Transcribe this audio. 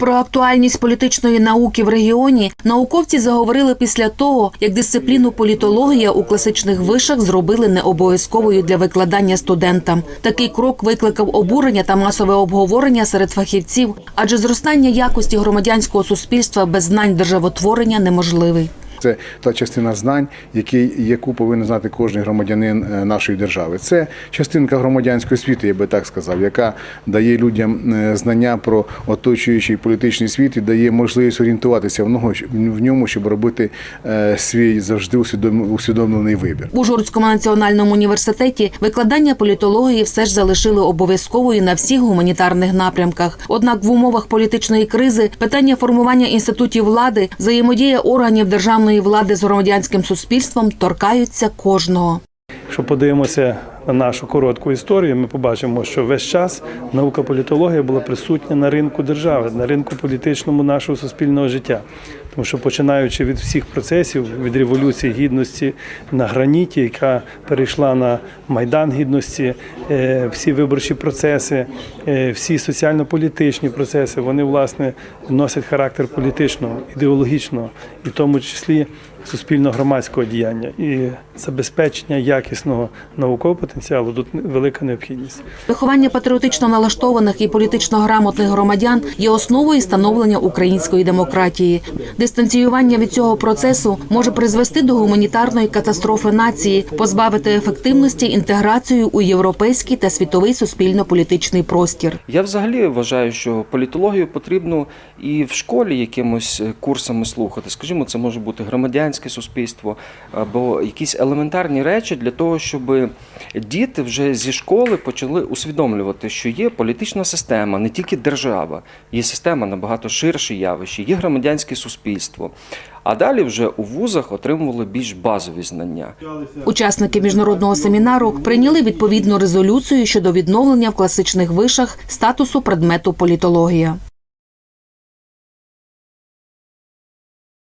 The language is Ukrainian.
Про актуальність політичної науки в регіоні науковці заговорили після того, як дисципліну політологія у класичних вишах зробили необов'язковою для викладання студентам. Такий крок викликав обурення та масове обговорення серед фахівців, адже зростання якості громадянського суспільства без знань державотворення неможливий. Це та частина знань, які, яку повинен знати кожен громадянин е, нашої держави. Це частинка громадянської освіти, я би так сказав, яка дає людям е, знання про оточуючий політичний світ і дає можливість орієнтуватися в в ньому, щоб робити е, свій завжди усвідом- усвідомлений вибір. В Ужгородському національному університеті викладання політології все ж залишили обов'язковою на всіх гуманітарних напрямках. Однак в умовах політичної кризи питання формування інститутів влади, взаємодія органів державної влади з громадянським суспільством торкаються кожного. Якщо подивимося нашу коротку історію, ми побачимо, що весь час наука політологія була присутня на ринку держави, на ринку політичному нашого суспільного життя. Тому що починаючи від всіх процесів, від революції гідності на граніті, яка перейшла на майдан гідності, е, всі виборчі процеси, е, всі соціально-політичні процеси, вони власне носять характер політичного, ідеологічного, і в тому числі суспільно-громадського діяння і забезпечення якісного наукового потенціалу тут велика необхідність. Виховання патріотично налаштованих і політично грамотних громадян є основою становлення української демократії. Дистанціювання від цього процесу може призвести до гуманітарної катастрофи нації, позбавити ефективності інтеграцію у європейський та світовий суспільно-політичний простір. Я взагалі вважаю, що політологію потрібно і в школі якимось курсами слухати. Скажімо, це може бути громадянське суспільство або якісь елементарні речі для того, щоб діти вже зі школи почали усвідомлювати, що є політична система, не тільки держава, є система набагато ширше явище, є громадянське суспільство. А далі вже у вузах отримували більш базові знання. Учасники міжнародного семінару прийняли відповідну резолюцію щодо відновлення в класичних вишах статусу предмету політологія.